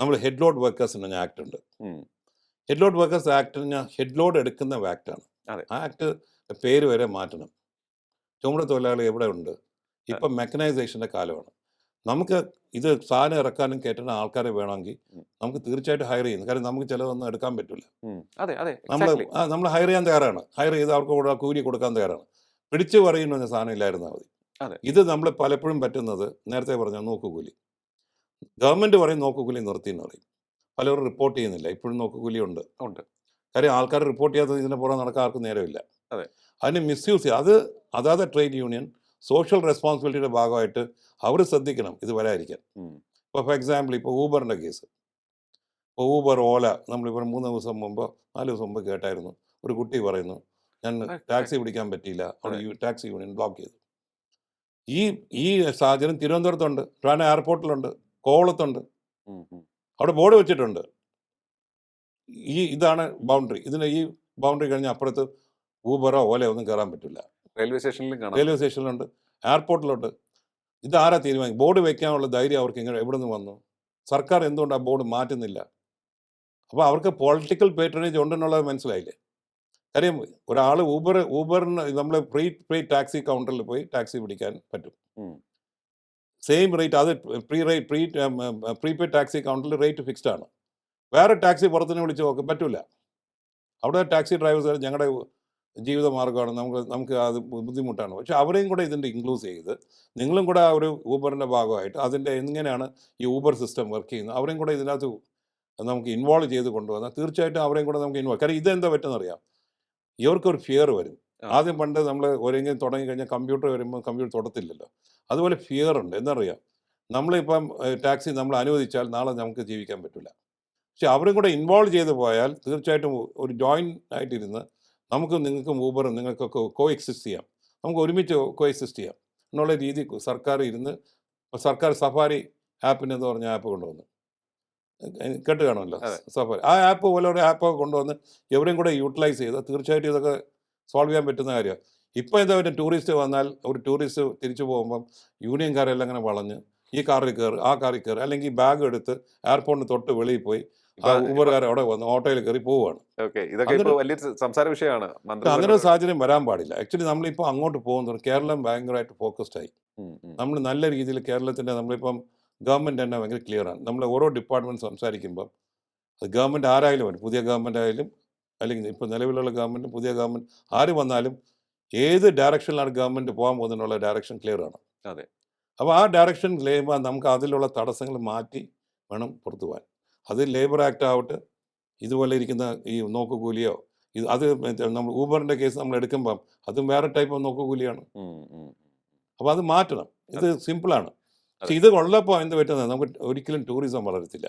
നമ്മൾ head load workers എന്ന act ഉണ്ട്. ഹെഡ് ലോഡ് വർക്കേഴ്സ് ആക്ട് ഞാൻ ഹെഡ് ലോഡ് എടുക്കുന്ന ആക്ടാണ്. ആ ആക്ട് പേര് വരെ മാറ്റണം. ചുമട് തൊഴിലാളി എവിടെ ഉണ്ട്? ഇപ്പം മെക്കനൈസേഷന്റെ കാലമാണ്. നമുക്ക് ഇത് സാധനം ഇറക്കാനും കയറ്റുന്ന ആൾക്കാരെ വേണമെങ്കിൽ നമുക്ക് തീർച്ചയായിട്ടും ഹയർ ചെയ്യുന്നു. കാരണം നമുക്ക് ചിലതൊന്നും എടുക്കാൻ പറ്റില്ല നമ്മൾ നമ്മൾ ഹയർ ചെയ്യാൻ തയ്യാറാണ്. ഹയർ ചെയ്ത് അവർക്ക് കൂടെ കൂലി കൊടുക്കാൻ തയ്യാറാണ്. പിടിച്ചു പറയുന്ന സാധനം ഇല്ലായിരുന്നാൽ മതി. അതെ. ഇത് നമ്മൾ പലപ്പോഴും പറ്റുന്നത് നേരത്തെ പറഞ്ഞ നോക്കുകൂലി ഗവൺമെന്റ് പറയും നോക്കുകൂലി നിർത്തി എന്ന് പറയും. പലരും റിപ്പോർട്ട് ചെയ്യുന്നില്ല. ഇപ്പോഴും നോക്കുകൂലി ഉണ്ട്. ഉണ്ട്. കാര്യം ആൾക്കാർ റിപ്പോർട്ട് ചെയ്യാത്തത് ഇതിന് പുറം നടക്കാൻ ആർക്കും നേരമില്ല. അതെ. അതിന് മിസ്യൂസ് ചെയ്യുക അത് അതാത് ട്രേഡ് യൂണിയൻ സോഷ്യൽ റെസ്പോൺസിബിലിറ്റിയുടെ ഭാഗമായിട്ട് അവർ ശ്രദ്ധിക്കണം ഇത് വരാതിരിക്കാൻ. ഇപ്പോൾ ഫോർ എക്സാമ്പിൾ ഇപ്പോൾ ഊബറിന്റെ കേസ് ഇപ്പോൾ ഊബർ ഓല നമ്മളിപ്പോൾ മൂന്ന് ദിവസം മുമ്പ് നാല് ദിവസം മുമ്പ് കേട്ടായിരുന്നു. ഒരു കുട്ടി പറയുന്നു ഞാൻ ടാക്സി പിടിക്കാൻ പറ്റിയില്ല. അവിടെ യൂ ടാക്സി യൂണിയൻ ബ്ലോക്ക് ചെയ്തു. ഈ ഈ സാഹചര്യം തിരുവനന്തപുരത്തുണ്ട്. ട്രാന എയർപോർട്ടിലുണ്ട് കോവളത്തുണ്ട്. അവിടെ ബോർഡ് വെച്ചിട്ടുണ്ട്. ഈ ഇതാണ് ബൗണ്ടറി. ഇതിന് ഈ ബൗണ്ടറി കഴിഞ്ഞ അപ്പുറത്ത് ഊബറോ ഓലയോ ഒന്നും കയറാൻ പറ്റില്ല. റെയിൽവേ സ്റ്റേഷനിലും കാണാം. റെയിൽവേ സ്റ്റേഷനിലുണ്ട്. എയർപോർട്ടിലുണ്ട് ആരാ തീരുമാനിക്കും? ബോർഡ് വെക്കാനുള്ള ധൈര്യം അവർക്ക് ഇങ്ങനെ എവിടെ നിന്ന് വന്നു? സർക്കാർ എന്തുകൊണ്ട് ആ ബോർഡ് മാറ്റുന്നില്ല? അപ്പോൾ അവർക്ക് പൊളിറ്റിക്കൽ പേറ്ററേജ് ഉണ്ടെന്നുള്ളത് മനസ്സിലായില്ലേ? കാര്യം ഒരാൾ ഊബർ ഊബറിന് നമ്മൾ ഫ്രീ ഫ്രീ ടാക്സി കൗണ്ടറിൽ പോയി ടാക്സി പിടിക്കാൻ പറ്റും. സെയിം റേറ്റ് അത് pre rate pre prepaid taxi കൗണ്ടറിൽ റേറ്റ് ഫിക്സ്ഡ് ആണ്. വേറെ ടാക്സി പുറത്തുനിന്ന് വിളിച്ച് നോക്കും പറ്റില്ല അവിടെ ടാക്സി ഡ്രൈവേഴ്സ് ഞങ്ങളുടെ ജീവിത മാർഗമാണ് നമുക്ക് നമുക്ക് അത് ബുദ്ധിമുട്ടാണ്. പക്ഷെ അവരെയും കൂടെ ഇതിന്റെ ഇൻക്ലൂസ് ചെയ്ത് നിങ്ങളും കൂടെ ആ ഒരു ഊബറിന്റെ ഭാഗമായിട്ട് അതിന്റെ എങ്ങനെയാണ് ഈ ഊബർ സിസ്റ്റം വർക്ക് ചെയ്യുന്നത് അവരെയും കൂടെ ഇതിനകത്ത് നമുക്ക് ഇൻവോൾവ് ചെയ്ത് കൊണ്ടുവന്നാൽ തീർച്ചയായിട്ടും അവരെയും കൂടെ നമുക്ക് ഇൻവോൾവ് കാര്യം ഇതെന്താ പറ്റുന്നറിയാം? ഇവർക്കൊരു ഫിയർ വരും. ആദ്യം പണ്ട് നമ്മൾ ഒരെങ്കിലും തുടങ്ങി കഴിഞ്ഞാൽ കമ്പ്യൂട്ടർ വരുമ്പോൾ കമ്പ്യൂട്ടർ തുടത്തില്ലല്ലോ. അതുപോലെ ഫിയർ ഉണ്ട്. എന്നറിയാം നമ്മളിപ്പം ടാക്സി നമ്മൾ അനുവദിച്ചാൽ നാളെ നമുക്ക് ജീവിക്കാൻ പറ്റില്ല പക്ഷെ അവരും കൂടെ ഇൻവോൾവ് ചെയ്ത് പോയാൽ തീർച്ചയായിട്ടും ഒരു ജോയിന്റ് ആയിട്ടിരുന്ന് നമുക്ക് നിങ്ങൾക്കും ഊബറും നിങ്ങൾക്കൊക്കെ കോ എക്സിസ്റ്റ് ചെയ്യാം. നമുക്ക് ഒരുമിച്ച് കോ എക്സിസ്റ്റ് ചെയ്യാം. എന്നുള്ള രീതി സർക്കാർ ഇരുന്ന് സർക്കാർ സഫാരി ആപ്പിന് എന്ന് പറഞ്ഞ ആപ്പ് കൊണ്ടുവന്നു. കേട്ട് കാണുമല്ലോ. സഫാരി. ആ ആപ്പ് പോലെ ഒരു ആപ്പ് കൊണ്ടുവന്ന് എവിടെയും കൂടെ യൂട്ടിലൈസ് ചെയ്ത് തീർച്ചയായിട്ടും ഇതൊക്കെ സോൾവ് ചെയ്യാൻ പറ്റുന്ന കാര്യമാണ് ഇപ്പോൾ എന്താ ഒരു ടൂറിസ്റ്റ് വന്നാൽ ഒരു ടൂറിസ്റ്റ് തിരിച്ചു പോകുമ്പം യൂണിയൻകാരെല്ലാം അങ്ങനെ വളഞ്ഞ് ഈ കാറിൽ കയറി ആ കാറിൽ കയറി അല്ലെങ്കിൽ ബാഗ് എടുത്ത് എയർപോർട്ടിന് തൊട്ട് വെളിയിൽ പോയി ഊബർകാരെ ഊബർകാർ അവിടെ വന്ന് ഓട്ടോയിൽ കയറി പോവുകയാണ് അങ്ങനെ- ഇപ്പൊ സംസാര വിഷയമാണ് മന്ത്രി അങ്ങനെ ഒരു സാഹചര്യം വരാൻ പാടില്ല. ആക്ച്വലി നമ്മളിപ്പോൾ അങ്ങോട്ട് പോകുന്നത് കേരളം ഭയങ്കരമായിട്ട് ഫോക്കസ്ഡ് ആയി. നമ്മൾ നല്ല രീതിയിൽ കേരളത്തിന്റെ നമ്മളിപ്പം ഗവൺമെന്റ് തന്നെ ഭയങ്കര ക്ലിയർ ആണ്. നമ്മൾ ഓരോ ഡിപ്പാർട്ട്മെന്റ് സംസാരിക്കുമ്പം അത് ഗവൺമെന്റ് ആരായാലും പുതിയ ഗവൺമെന്റ് ആയാലും അല്ലെങ്കിൽ ഇപ്പോൾ നിലവിലുള്ള ഗവൺമെന്റ് പുതിയ ഗവൺമെന്റ് ആര് വന്നാലും ഏത് ഡയറക്ഷനിലാണ് ഗവൺമെന്റ് പോകാൻ പോകുന്നതിനുള്ള ഡയറക്ഷൻ ക്ലിയർ ആണ്. അതെ. അപ്പോൾ ആ ഡയറക്ഷൻ ചെയ്യുമ്പോൾ നമുക്ക് അതിലുള്ള തടസ്സങ്ങൾ മാറ്റി വേണം പുറത്തു പോകാൻ അത് ലേബർ ആക്ട് ആവട്ടെ ഇതുപോലെ ഇരിക്കുന്ന ഈ നോക്കുകൂലിയോ ഇത് അത് നമ്മൾ ഊബറിന്റെ കേസ് നമ്മൾ എടുക്കുമ്പം അതും വേറെ ടൈപ്പ് ഓഫ് നോക്കുകൂലിയാണ്. അപ്പോൾ അത് മാറ്റണം. ഇത് സിമ്പിളാണ് പക്ഷെ ഇത് ഉള്ളപ്പോൾ എന്ത് പറ്റുന്നത് നമുക്ക് ഒരിക്കലും ടൂറിസം വളരത്തില്ല.